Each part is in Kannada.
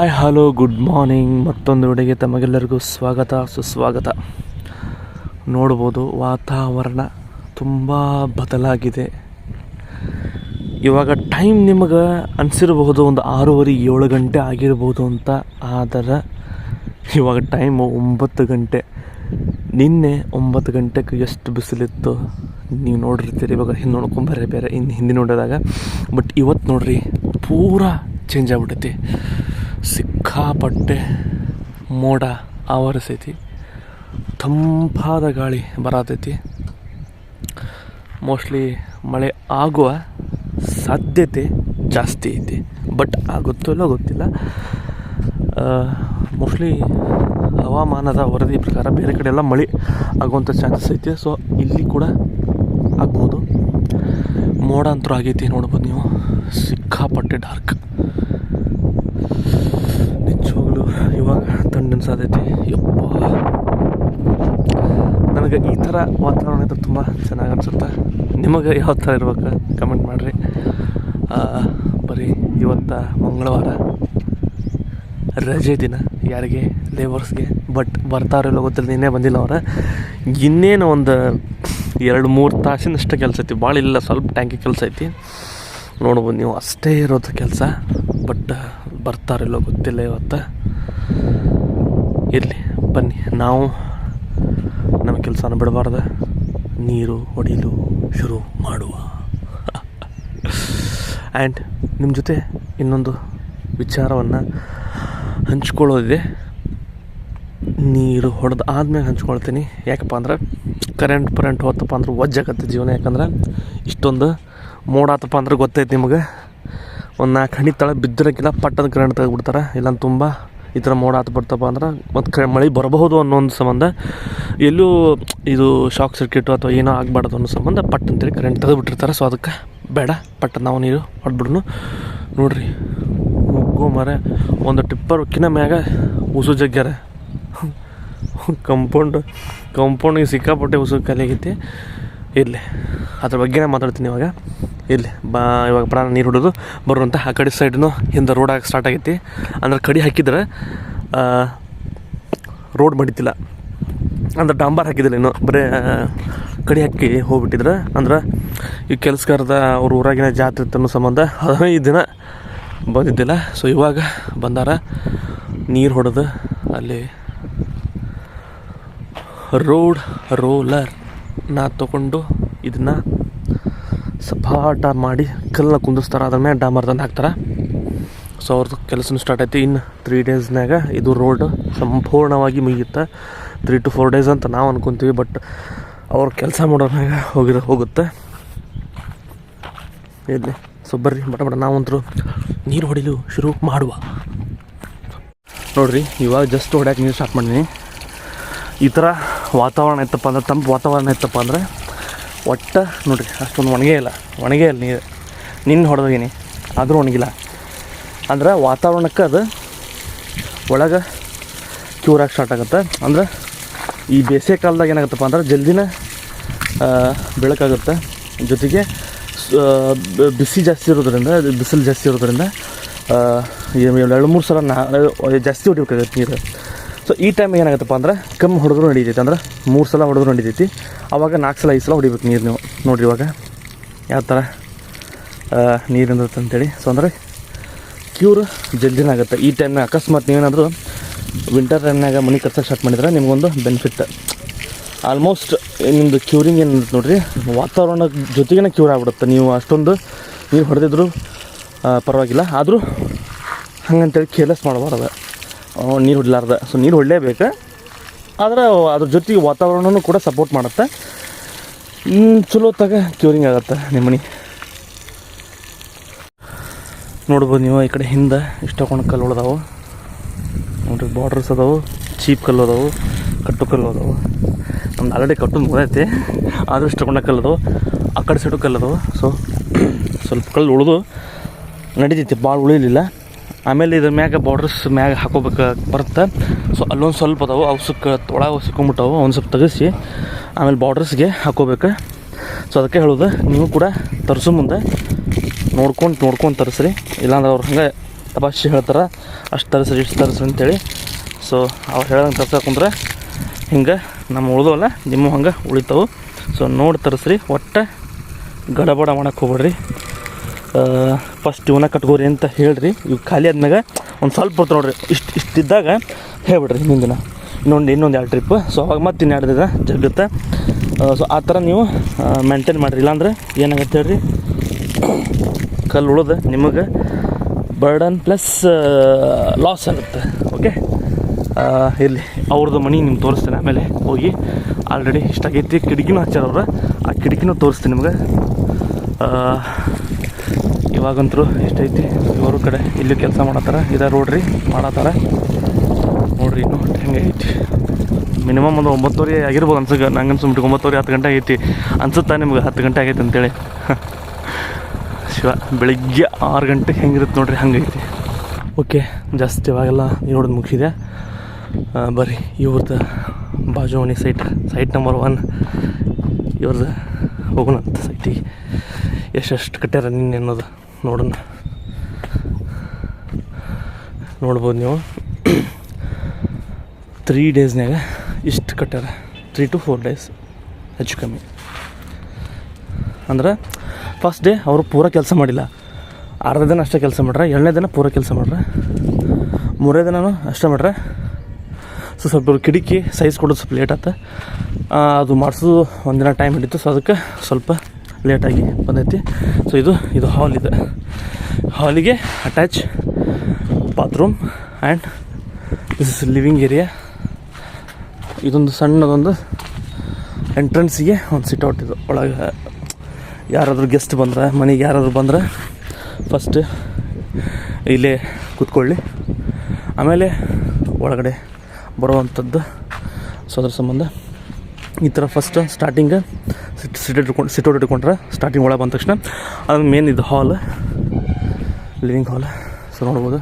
ಹಾಯ್ ಹಲೋ ಗುಡ್ ಮಾರ್ನಿಂಗ್ ಮತ್ತೊಂದು ವಿಡಿಯೋಗೆ ತಮಗೆಲ್ಲರಿಗೂ ಸ್ವಾಗತ, ಸುಸ್ವಾಗತ. ನೋಡ್ಬೋದು ವಾತಾವರಣ ತುಂಬ ಬದಲಾಗಿದೆ. ಇವಾಗ ಟೈಮ್ ನಿಮಗೆ ಅನಿಸಿರಬಹುದು ಒಂದು ಆರೂವರೆ ಏಳು ಗಂಟೆ ಆಗಿರ್ಬೋದು ಅಂತ, ಆದರೆ ಇವಾಗ ಟೈಮು ಒಂಬತ್ತು ಗಂಟೆ. ನಿನ್ನೆ ಒಂಬತ್ತು ಗಂಟೆಗೆ ಎಷ್ಟು ಬಿಸಿಲಿತ್ತು? ನೀವು ನೋಡಿರ್ತೀರಿ, ಇವಾಗ ಹಿಂದೆ ನೋಡ್ಕೊಂಬರ್ರಿ ಬೇರೆ ಇನ್ನು ಹಿಂದೆ ನೋಡಿದಾಗ ಬಟ್ ಇವತ್ತು ನೋಡ್ರಿ, ಪೂರಾ ಚೇಂಜ್ ಆಗ್ಬಿಟ್ಟೈತಿ ಸಿಕ್ಕಾಪಟ್ಟೆ ಮೋಡ ಆವರಿಸೈತಿ. ತಂಪಾದ ಗಾಳಿ ಬರತೈತಿ. ಮೋಸ್ಟ್ಲಿ ಮಳೆ ಆಗುವ ಸಾಧ್ಯತೆ ಜಾಸ್ತಿ ಐತಿ. ಬಟ್ ಆಗುತ್ತೋ ಇಲ್ಲೋ ಗೊತ್ತಿಲ್ಲ. ಮೋಸ್ಟ್ಲಿ ಹವಾಮಾನದ ವರದಿ ಪ್ರಕಾರ ಬೇರೆ ಕಡೆ ಎಲ್ಲ ಮಳೆ ಆಗುವಂಥ ಚಾನ್ಸಸ್ ಐತಿ. ಸೊ ಇಲ್ಲಿ ಕೂಡ ಆಗ್ಬೋದು. ಮೋಡ ಅಂತೂ ಆಗೈತಿ ನೋಡ್ಬೋದು ನೀವು. ಸಿಕ್ಕಾಪಟ್ಟೆ ಡಾರ್ಕ್ ಇವಾಗ ಸಾಧ್ಯತೆ. ಯಪ್ಪ. ನನಗೆ ಈ ಥರ ವಾತಾವರಣ ಇದ್ರೆ ತುಂಬ ಚೆನ್ನಾಗಿ ಅನಿಸುತ್ತೆ. ನಿಮಗೆ ಯಾವ ಥರ ಇರ್ಬೇಕು? ಕಮೆಂಟ್ ಮಾಡಿರಿ. ಬರೀ ಇವತ್ತು ಮಂಗಳವಾರ. ರಜೆ ದಿನ. ಯಾರಿಗೆ? ಲೇಬರ್ಸ್ಗೆ ಬಟ್ ಬರ್ತಾರಿಲ್ಲ ಗೊತ್ತಿಲ್ಲ. ನಿನ್ನೆ ಬಂದಿಲ್ಲ ಅವರ. ಇನ್ನೇನು ಒಂದು ಎರಡು, ಮೂರು ತಾಸಿನಷ್ಟು ಕೆಲಸ ಐತಿ. ಭಾಳ ಇಲ್ಲ, ಸ್ವಲ್ಪ ಟ್ಯಾಂಕಿ ಕೆಲಸ ಐತಿ. ನೋಡ್ಬೋದು ನೀವು ಅಷ್ಟೇ ಇರೋದು ಕೆಲಸ. ಬಟ್ ಬರ್ತಾರಿಲ್ಲೋ ಗೊತ್ತಿಲ್ಲ ಇವತ್ತು. ಇರಲಿ, ಬನ್ನಿ. ನಾವು ನಮ್ಮ ಕೆಲಸನ ಬಿಡಬಾರ್ದು. ನೀರು ಹೊಡೆಯಲು ಶುರು ಮಾಡುವ. ಆ್ಯಂಡ್ ನಿಮ್ಮ ಜೊತೆ ಇನ್ನೊಂದು ವಿಚಾರವನ್ನು ಹಂಚ್ಕೊಳ್ಳೋದಿದೆ. ನೀರು ಹೊಡೆದು ಆದ್ಮೇಲೆ ಹಂಚ್ಕೊಳ್ತೀನಿ. ಯಾಕಪ್ಪ ಅಂದ್ರೆ ಕರೆಂಟ್ ಪರೆಂಟ್ ಹೋತಪ್ಪ ಅಂದ್ರೆ ಒಜ್ಜಾಗತ್ತೆ ಜೀವನ. ಯಾಕಂದ್ರೆ ಇಷ್ಟೊಂದು ಮೋಡ ಆತಪ್ಪ ಅಂದ್ರೆ ಗೊತ್ತೈತೆ ನಿಮಗೆ. ಒಂದು ನಾಲ್ಕು ಹಣಿ ತಳ ಬಿದ್ದಿರೋಕ್ಕಿಲ್ಲ, ಪಟ್ಟದ ಕರೆಂಟ್ ತೆಗೆದ್ಬಿಡ್ತಾರೆ. ಇಲ್ಲ ತುಂಬ ಈ ಥರ ಮೋಡ ಆತ ಬಿಡ್ತಪ್ಪ ಅಂದ್ರೆ ಮತ್ತು ಕ ಮಳೆ ಬರಬಹುದು ಅನ್ನೋ ಒಂದು ಸಂಬಂಧ. ಎಲ್ಲೂ ಇದು ಶಾಕ್ ಸರ್ಕ್ಯೂಟು ಅಥವಾ ಏನೋ ಆಗಬಾರ್ದು ಅನ್ನೋ ಸಂಬಂಧ ಪಟ್ ಅಂತೇಳಿ ಕರೆಂಟ್ ತೆಗೆದುಬಿಟ್ಟಿರ್ತಾರೆ. ಸೊ ಅದಕ್ಕೆ ಬೇಡ, ಪಟ್ ನಾವು ನೀರು ಹೊಡ್ಬಿಡ್ನು. ನೋಡ್ರಿ ಮುಗ್ಗು ಮರ, ಒಂದು ಟಿಪ್ಪರ್ ಉಕ್ಕಿನ ಮ್ಯಾಗ ಉಸು ಜಗ್ಗ್ಯಾರ. ಕಂಪೌಂಡ್, ಕಂಪೌಂಡಿಗೆ ಸಿಕ್ಕಾಪಟ್ಟೆ ಉಸು ಖಾಲಿ ಆಗೈತಿ. ಇರಲಿ. ಅದ್ರ ಬಗ್ಗೆನೇ ಮಾತಾಡ್ತೀನಿ ಇವಾಗ. ಇರಲಿ. ಬಾ, ಇವಾಗ ಪ್ರಾಣ ನೀರು ಹೊಡೋದು ಬರುವಂಥ ಆ ಕಡೆ ಸೈಡ್ನು ಹಿಂದೆ ರೋಡ್ ಆಗಿ ಸ್ಟಾರ್ಟ್ ಆಗೈತಿ. ಅಂದ್ರೆ ಕಡಿ ಹಾಕಿದ್ರೆ ರೋಡ್ ಮಡಿತಿಲ್ಲ ಅಂದ್ರೆ ಡಾಂಬರ್ ಹಾಕಿದ್ದಿಲ್ಲ ಇನ್ನು. ಬರೀ ಕಡಿ ಹಾಕಿ ಹೋಗ್ಬಿಟ್ಟಿದ್ರೆ. ಅಂದ್ರೆ ಈ ಕೆಲಸಗಾರದ ಅವ್ರ ಊರಾಗಿನ ಜಾತ್ರೆ ತನ್ನೋ ಸಂಬಂಧ ಹದಿನೈದು ದಿನ ಬಂದಿದ್ದಿಲ್ಲ. ಸೊ ಇವಾಗ ಬಂದಾರ. ನೀರು ಹೊಡೆದು ಅಲ್ಲಿ ರೋಡ್ ರೋಲರ್ ನಾ ತೊಗೊಂಡು ಇದನ್ನು ಸಪಾಟ ಮಾಡಿ ಕಲ್ಲನ್ನ ಕುಂದಿಸ್ತಾರೆ ಅದ್ರ ಮೇಲೆ ಡಾಮರ್ ತಂದು ಹಾಕ್ತಾರೆ. ಸೊ ಅವ್ರದ್ದು ಕೆಲಸನೂ ಸ್ಟಾರ್ಟ್ ಆಯ್ತು. ಇನ್ನು ತ್ರೀ ಡೇಸ್ನಾಗ ಇದು ರೋಡ್ ಸಂಪೂರ್ಣವಾಗಿ ಮುಗಿಯುತ್ತೆ. ತ್ರೀ ಟು ಫೋರ್ ಡೇಸ್ ಅಂತ ನಾವು ಅನ್ಕೊಂತೀವಿ ಬಟ್ ಅವ್ರ ಕೆಲಸ ಮಾಡೋರ್ನಾಗ ಹೋಗಿರೋ ಹೋಗುತ್ತೆ. ಇಲ್ಲಿ ಸೊ ಬರ್ರಿ ಬಟ ಬಟ ನಾವಂತರೂ ನೀರು ಹೊಡಿಲು ಶುರು ಮಾಡುವ. ನೋಡ್ರಿ, ಇವಾಗ ಜಸ್ಟ್ ಹೊಡ್ಯಾಕೆ ನೀರು ಸ್ಟಾರ್ಟ್ ಮಾಡೀನಿ ಈ ಥರ ವಾತಾವರಣ ಇತ್ತಪ್ಪ ಅಂದ್ರೆ, ತಂಪು ವಾತಾವರಣ ಇತ್ತಪ್ಪ ಅಂದ್ರೆ, ಒಟ್ಟ ನೋಡ್ರಿ, ಅಷ್ಟೊಂದು ಒಣಗೇ ಇಲ್ಲ. ಒಣಗೇ ಇಲ್ಲ ನೀರು. ನಿನ್ನ ಹೊಡೆದೋಗಿನಿ. ಆದರೂ ಒಣಗಿಲ್ಲ. ಅಂದ್ರೆ ವಾತಾವರಣಕ್ಕೆ ಅದು ಒಳಗೆ ಆಗಿ ಸ್ಟಾರ್ಟ್ ಆಗುತ್ತೆ. ಅಂದ್ರೆ ಈ ಬೇಸಿಗೆ ಕಾಲದಾಗ ಏನಾಗುತ್ತಪ್ಪ ಅಂದ್ರೆ, ಜಲ್ದಿನ ಬೆಳಕಾಗುತ್ತೆ. ಜೊತೆಗೆ ಬಿಸಿ ಜಾಸ್ತಿ ಇರೋದ್ರಿಂದ, ಬಿಸಿಲು ಜಾಸ್ತಿ ಇರೋದ್ರಿಂದ ಎರಡು ಮೂರು ಸಲ ನಾ, ಜಾಸ್ತಿ ಹೊಡಿಬೇಕಾಗತ್ತೆ ನೀರು. ಸೊ ಈ ಟೈಮ್ ಏನಾಗುತ್ತಪ್ಪ ಅಂದ್ರೆ ಕಮ್ಮಿ ಹೊಡೆದ್ರು ನಡೀತೈತೆ ಅಂದ್ರೆ ಮೂರು ಸಲ ಹೊಡೆದ್ರು ನಡೀತೈತಿ. ಆವಾಗ ನಾಲ್ಕು ಸಲ ಐದು ಸಲ ಹೊಡಿಬೇಕು ನೀರು ನೀವು. ನೋಡಿರಿ ಇವಾಗ ಯಾವ ಥರ ನೀರಿಂದತ್ತೆ ಅಂತೇಳಿ. ಸೊ ಅಂದರೆ ಕ್ಯೂರ್ ಜಲ್ದಿನ ಆಗುತ್ತೆ. ಈ ಟೈಮ್ನಾಗ ಅಕಸ್ಮಾತ್ ನೀವೇನಾದರೂ ವಿಂಟರ್ ಟೈಮ್ನಾಗ ಮನೆ ಕರ್ಸಕ್ಕೆ ಸ್ಟಾರ್ಟ್ ಮಾಡಿದ್ರೆ ನಿಮಗೊಂದು ಬೆನಿಫಿಟ್ ಆಲ್ಮೋಸ್ಟ್ ನಿಮ್ಮದು ಕ್ಯೂರಿಂಗ್ ಏನು ನೋಡಿರಿ, ವಾತಾವರಣ ಜೊತೆಗೇ ಕ್ಯೂರ್ ಆಗ್ಬಿಡುತ್ತೆ. ನೀವು ಅಷ್ಟೊಂದು ನೀರು ಹೊಡೆದಿದ್ರು ಪರವಾಗಿಲ್ಲ. ಆದರೂ ಹಂಗಂತೇಳಿ ಕೇರ್ಲೆಸ್ ಮಾಡಬಾರ್ದು. ನೀರು ಹೊಡ್ಲಾರ್ದ ಸೊ ನೀರು ಹೊಡಲೇಬೇಕು ಆದ್ರೆ ಅದ್ರ ಜೊತೆಗೆ ವಾತಾವರಣನೂ ಕೂಡ ಸಪೋರ್ಟ್ ಮಾಡುತ್ತೆ. ಚಲೋ ತಗ ಕ್ಯೂರಿಂಗ್ ಆಗುತ್ತೆ ನಿಮ್ಮ ಮನೆ. ನೋಡ್ಬೋದು ನೀವು, ಈ ಕಡೆ ಹಿಂದೆ ಇಷ್ಟಕೊಂಡು ಕಲ್ಲು ಉಳ್ದಾವು. ನೋಡ್ರಿ ಬಾರ್ಡರ್ಸ್ ಅದಾವು ಚೀಪ್ ಕಲ್ಲು ಅದಾವು, ಕಟ್ಟು ಕಲ್ಲು ಅದಾವು. ನಮ್ದು ಆಲ್ರೆಡಿ ಕಟ್ಟು ಮುಗೈತಿ ಆದರೂ ಇಷ್ಟಕೊಂಡ ಕಲ್ಲು ಅದಾವು. ಆ ಕಡೆ ಸೈಡು ಕಲ್ಲು ಅದಾವು. ಸೊ ಸ್ವಲ್ಪ ಕಲ್ಲು ಉಳಿದು, ನಡೀತೈತಿ ಭಾಳ ಉಳಿಲಿಲ್ಲ. ಆಮೇಲೆ ಇದ್ರ ಮ್ಯಾಗ ಬಾರ್ಡರ್ಸ್ ಮ್ಯಾಗ ಹಾಕೋಬೇಕು ಬರುತ್ತೆ. ಸೊ ಅಲ್ಲೊಂದು ಸ್ವಲ್ಪ ಅದಾವು ಅವಸಕ್ಕೆ ಒಳಗೆ ಸಿಕ್ಕೊಂಬಿಟ್ಟವು ಅವ್ನು ಸ್ವಲ್ಪ ತೆಗೆಸಿ, ಆಮೇಲೆ ಬಾರ್ಡರ್ಸ್ಗೆ ಹಾಕೋಬೇಕು. ಸೊ ಅದಕ್ಕೆ ಹೇಳೋದು, ನೀವು ಕೂಡ ತರಿಸೋ ಮುಂದೆ. ನೋಡ್ಕೊಂಡು ನೋಡ್ಕೊಂಡು ತರಿಸ್ರಿ. ಇಲ್ಲಾಂದ್ರೆ ಅವ್ರು ಹಂಗೆ ತಪಾಸಿ ಹೇಳ್ತಾರೆ, ಅಷ್ಟು ತರಿಸ್ರಿ, ಇಷ್ಟು ತರಿಸ್ರಿ ಅಂತೇಳಿ. ಸೊ ಅವ್ರು ಹೇಳ್ದಂಗೆ ಕುಂದ್ರೆ ಹಿಂಗೆ ನಮ್ಮ ಉಳ್ದವಲ್ಲ ನಿಮ್ಮ ಹಂಗೆ ಉಳಿತಾವು. ಸೊ ನೋಡಿ ತರಿಸ್ರಿ, ಒಟ್ಟು ಗಡಬಡ ಮಾಡೋಕ್ಕೆ ಹೋಗ್ಬೇಡ್ರಿ. ಫಸ್ಟ್ ಇವನ್ನ ಕಟ್ಕೋರಿ ಅಂತ ಹೇಳ್ರಿ. ಇವು ಖಾಲಿ ಆದ್ಮ್ಯಾಗ ಒಂದು ಸ್ವಲ್ಪ ಹೊತ್ತು ನೋಡ್ರಿ. ಇಷ್ಟು ಇಷ್ಟಿದ್ದಾಗ ಹೇಳ್ಬಿಡ್ರಿ ಹಿಂದಿನ. ದಿನ ಇನ್ನೊಂದು ಇನ್ನೊಂದು ಎರಡು ಟ್ರಿಪ್ ಸೊ ಅವಾಗ ಮತ್ತೆ ಇನ್ನೆರಡು ದಿನ ಜಗ್ಗುತ್ತೆ. ಸೊ ಆ ಥರ ನೀವು ಮೇಂಟೈನ್ ಮಾಡಿರಿ. ಇಲ್ಲಾಂದ್ರೆ ಏನಾಗತ್ತೆ ಹೇಳ್ರಿ? ಕಲ್ಲು ಉಳಿದ ನಿಮಗೆ ಬರ್ಡನ್ ಪ್ಲಸ್ ಲಾಸ್ ಆಗುತ್ತೆ ಓಕೆ ಇಲ್ಲಿ ಅವ್ರದ್ದು ಮನಿ ನಿಮ್ಗೆ ತೋರಿಸ್ತೇನೆ. ಆಮೇಲೆ ಹೋಗಿ ಆಲ್ರೆಡಿ ಇಷ್ಟಾಗೈತಿ. ಕಿಟಕಿನೂ ಹಚ್ಚಾರ ಅವ್ರು. ಆ ಕಿಟಕಿನೂ ತೋರಿಸ್ತೀನಿ ನಿಮ್ಗೆ. ಆ, ಇವಾಗಂತರೂ ಎಷ್ಟೈತಿ? ಇವರು ಕಡೆ ಇಲ್ಲಿ ಕೆಲಸ ಮಾಡತ್ತಾರ ಇದ ರೋಡ್ರಿ ಮಾಡತ್ತಾರ. ನೋಡ್ರಿ ಇನ್ನು ಹೆಂಗೆ ಐತಿ. ಮಿನಿಮಮ್ ಒಂದು ಒಂಬತ್ತುವರೆ ಆಗಿರ್ಬೋದು ಅನ್ಸುತ್ತೆ ನಂಗೆ ಅನ್ಸ್ಬಿಟ್ಟು ಒಂಬತ್ತುವರೆ ಹತ್ತು ಗಂಟೆ ಆಗೈತಿ. ಅನ್ಸುತ್ತಾ ನಿಮ್ಗೆ ಹತ್ತು ಗಂಟೆ ಆಗೈತೆ ಅಂತೇಳಿ? ಶಿವ ಬೆಳಿಗ್ಗೆ ಆರು ಗಂಟೆಗೆ ಹೆಂಗಿರುತ್ತೆ ನೋಡ್ರಿ ಹಂಗೈತಿ ಓಕೆ ಜಾಸ್ತಿ ಇವಾಗೆಲ್ಲ ನೋಡೋದು ಮುಗಿಸಿದೆ. ಬರ್ರಿ ಇವ್ರದ್ದು ಬಾಜು ಮನೆ ಸೈಟ್ ಸೈಟ್ ನಂಬರ್ ಒನ್ ಇವ್ರದ್ದು ಹೋಗೋಣ ಅಂತ ಸೈಟಿಗೆ ಎಷ್ಟೆಷ್ಟು ಕಟ್ಟ್ಯಾರ ನಿನ್ನೆ ಅನ್ನೋದು? ನೋಡೋಣ. ನೋಡ್ಬೋದು ನೀವು. ತ್ರೀ ಡೇಸ್ನಾಗ ಇಷ್ಟು ಕಟ್ಟಾರ ತ್ರೀ ಟು ಫೋರ್ ಡೇಸ್ ಹೆಚ್ಚು ಕಮ್ಮಿ. ಅಂದ್ರೆ ಫಸ್ಟ್ ಡೇ ಅವರು ಪೂರ ಕೆಲಸ ಮಾಡಿಲ್ಲ. ಅರ್ಧ ದಿನ ಅಷ್ಟೇ ಕೆಲಸ ಮಾಡ್ರೆ, ಎರಡನೇ ದಿನ ಪೂರ ಕೆಲಸ ಮಾಡ್ರೆ. ಮೂರನೇ ದಿನವೂ ಅಷ್ಟೇ ಮಾಡ್ರೆ. ಸೊ ಸ್ವಲ್ಪ ಕಿಡಿಕಿ ಕಿಟಕಿ ಸೈಜ್ ಕೊಡೋದು ಸ್ವಲ್ಪ ಲೇಟ್ ಆತ. ಅದು ಮಾಡಿಸೋದು ಒಂದಿನ ಟೈಮ್ ಹಿಡಿತು. ಸೊ ಅದಕ್ಕೆ ಸ್ವಲ್ಪ ಲೇಟಾಗಿ ಬಂದೈತಿ. ಸೊ ಇದು ಇದು ಹಾಲ್ ಇದೆ. ಹಾಲಿಗೆ attach bathroom and this is living area ಇದೊಂದು ಸಣ್ಣದೊಂದು ಎಂಟ್ರೆನ್ಸಿಗೆ ಒಂದು ಸಿಟ್ಔಟ್ ಇದು. ಒಳಗೆ ಯಾರಾದರೂ ಗೆಸ್ಟ್ ಬಂದ್ರೆ, ಮನೆಗೆ ಯಾರಾದರೂ ಬಂದ್ರೆ ಫಸ್ಟ್ ಇಲ್ಲೇ ಕೂತ್ಕೊಳ್ಳಿ. ಆಮೇಲೆ ಒಳಗಡೆ ಬರುವಂಥದ್ದು, ಸೊ ಅದ್ರ ಸಂಬಂಧ ಈ ಥರ ಫಸ್ಟ್ ಸ್ಟಾರ್ಟಿಂಗ್ ಸಿಟ್ ಇಟ್ಕೊಂಡು ಇಟ್ಕೊಂಡ್ರೆ ಸ್ಟಾರ್ಟಿಂಗ್ ಒಳಗೆ ಬಂದ ತಕ್ಷಣ ಅದು ಮೇನ್ ಇದು ಹಾಲ್ ಲಿವಿಂಗ್ ಹಾಲ್ ಸೊ ನೋಡ್ಬೋದು.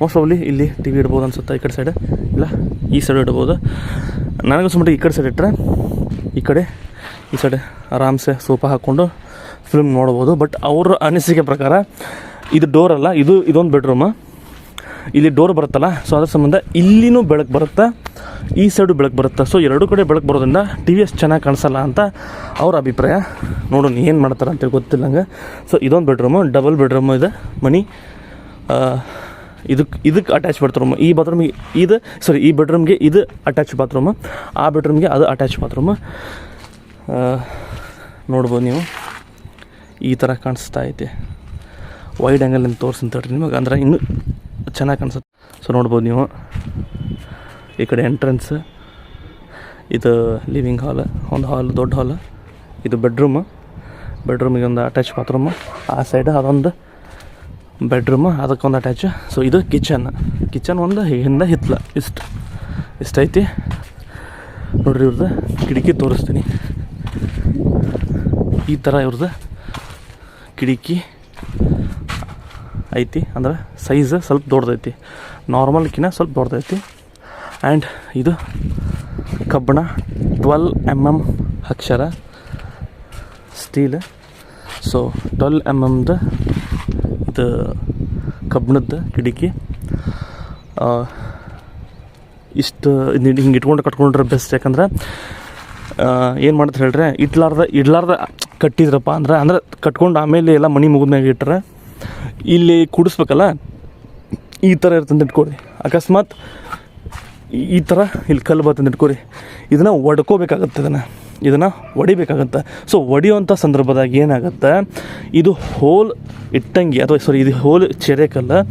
ಮೋಸ್ಟ್ ಆಫ್ಲಿ ಇಲ್ಲಿ ಟಿ ವಿ ಇಡ್ಬೋದು ಅನ್ಸುತ್ತೆ ಈ ಕಡೆ ಸೈಡ್ ಇಲ್ಲ, ಈ ಸೈಡ್ ಇಡ್ಬೋದು. ಸುಮ್ಮನೆ ಈ ಕಡೆ ಸೈಡ್ ಇಟ್ಟರೆ ಈ ಕಡೆ, ಈ ಸೈಡ್ ಆರಾಮ್ಸೆ ಸೋಫಾ ಹಾಕ್ಕೊಂಡು ಫಿಲ್ಮ್ ನೋಡ್ಬೋದು. ಬಟ್ ಅವ್ರ ಅನಿಸಿಕೆ ಪ್ರಕಾರ ಇದು ಡೋರ್ ಅಲ್ಲ, ಇದು, ಇದೊಂದು ಬೆಡ್ರೂಮ್ ಇಲ್ಲಿ ಡೋರ್ ಬರುತ್ತಲ್ಲ ಸೊ ಅದ್ರ ಸಂಬಂಧ ಇಲ್ಲಿನೂ ಬೆಳಕು ಬರುತ್ತೆ? ಈ ಸೈಡು ಬೆಳಕು ಬರುತ್ತೆ. ಸೊ ಎರಡೂ ಕಡೆ ಬೆಳಕು ಬರೋದ್ರಿಂದ ಟಿ ವಿ ಎಸ್ ಚೆನ್ನಾಗಿ ಕಾಣಿಸಲ್ಲ ಅಂತ ಅವ್ರ ಅಭಿಪ್ರಾಯ. ನೋಡೋಣ ಏನು ಮಾಡ್ತಾರೆ ಅಂತೇಳಿ ಗೊತ್ತಿಲ್ಲ ನಂಗೆ. ಸೊ ಇದೊಂದು ಬೆಡ್ರೂಮು ಡಬಲ್ ಬೆಡ್ರೂಮು ಇದೆ. ಮನಿ ಇದಕ್ಕೆ ಇದಕ್ಕೆ ಅಟ್ಯಾಚ್ ಬಾತ್ರೂಮ್ ಈ ಬಾತ್ರೂಮಿಗೆ ಇದು ಸಾರಿ ಈ ಬೆಡ್ರೂಮ್ಗೆ ಇದು ಅಟ್ಯಾಚ್ ಬಾತ್ರೂಮು ಆ ಬೆಡ್ರೂಮ್ಗೆ ಅದು ಅಟ್ಯಾಚ್ ಬಾತ್ರೂಮ್ ನೋಡ್ಬೋದು ನೀವು. ಈ ಥರ ಕಾಣಿಸ್ತಾ ಐತೆ. ವೈಡ್ ಆ್ಯಂಗಲಿಂದ ತೋರಿಸಿ ತಡ್ರಿ ನಿಮಗೆ. ಅಂದ್ರೆ ಇನ್ನೂ ಚೆನ್ನಾಗಿ ಕಾಣಿಸುತ್ತೆ. ಸೊ ನೋಡ್ಬೋದು ನೀವು. ಈ ಕಡೆ ಎಂಟ್ರೆನ್ಸ್ ಇದು ಲಿವಿಂಗ್ ಹಾಲ್ ಒಂದು ಹಾಲ್ ದೊಡ್ಡ ಹಾಲ್ ಇದು ಬೆಡ್ರೂಮ್ ಬೆಡ್ರೂಮಿಗೆ ಒಂದು ಅಟ್ಯಾಚ್ ಬಾತ್ರೂಮು ಆ ಸೈಡ್ ಅದೊಂದು ಬೆಡ್ರೂಮ್ ಅದಕ್ಕೊಂದು ಅಟ್ಯಾಚ್ ಸೊ ಇದು ಕಿಚನ್ ಕಿಚನ್ ಒಂದು ಹಿಂದೆ ಹಿತ್ಲ, ಇಷ್ಟು, ಇಷ್ಟೈತಿ. ನೋಡ್ರಿ ಇವ್ರದ್ದು ಕಿಟಕಿ ತೋರಿಸ್ತೀನಿ. ಈ ಥರ ಇವ್ರದ್ದು ಕಿಟಕಿ ಐತಿ, ಅಂದ್ರೆ ಸೈಜ್ ಸ್ವಲ್ಪ ದೊಡ್ಡದೈತಿ. ನಾರ್ಮಲ್ಕಿನ್ನ ಸ್ವಲ್ಪ ದೊಡ್ಡದೈತಿ. ಆ್ಯಂಡ್ ಇದು ಕಬ್ಬಣ ಟ್ವೆಲ್ ಎಂ ಎಂ ಅಕ್ಷರ ಸ್ಟೀಲ್ ಸೊ ಟ್ವೆಲ್ ಎಂ ಎಮ್ದು ಇದು ಕಬ್ಬಣದ ಕಿಟಕಿ. ಇಷ್ಟು ಹಿಂಗೆ ಇಟ್ಕೊಂಡು ಕಟ್ಕೊಂಡ್ರೆ ಬೆಸ್ಟ್ ಯಾಕಂದ್ರೆ ಏನು ಮಾಡ್ತಾರೆ ಹೇಳ್ರೆ ಇಡ್ಲಾರ್ದ ಇಡ್ಲಾರ್ದ ಕಟ್ಟಿದ್ರಪ್ಪ ಅಂದ್ರೆ ಅಂದ್ರೆ ಕಟ್ಕೊಂಡು ಆಮೇಲೆ ಎಲ್ಲ ಮನೆ ಮುಗಿದ್ಮ್ಯಾಗ ಇಟ್ಟರೆ ಇಲ್ಲಿ ಕುಡಿಸ್ಬೇಕಲ್ಲ? ಈ ಥರ ಇರ್ತಂತ ಇಟ್ಕೊಳ್ಳಿ ಅಕಸ್ಮಾತ್ ಈ- ಥರ ಇಲ್ಲಿ ಕಲ್ಲು ಬರ್ತಂತ ಇಟ್ಕೊರಿ. ಇದನ್ನು ಒಡ್ಕೋಬೇಕಾಗತ್ತೆ ಇದನ್ನು. ಇದನ್ನು ಒಡಿಬೇಕಾಗತ್ತೆ. ಸೊ ಒಡೆಯುವಂಥ ಸಂದರ್ಭದಾಗ ಏನಾಗುತ್ತೆ? ಇದು ಹೋಲ್ ಇಟ್ಟಂಗಿ ಅಥವಾ ಸಾರಿ ಇದು ಹೋಲ್ ಚೆರೆ ಕಲ್ಲು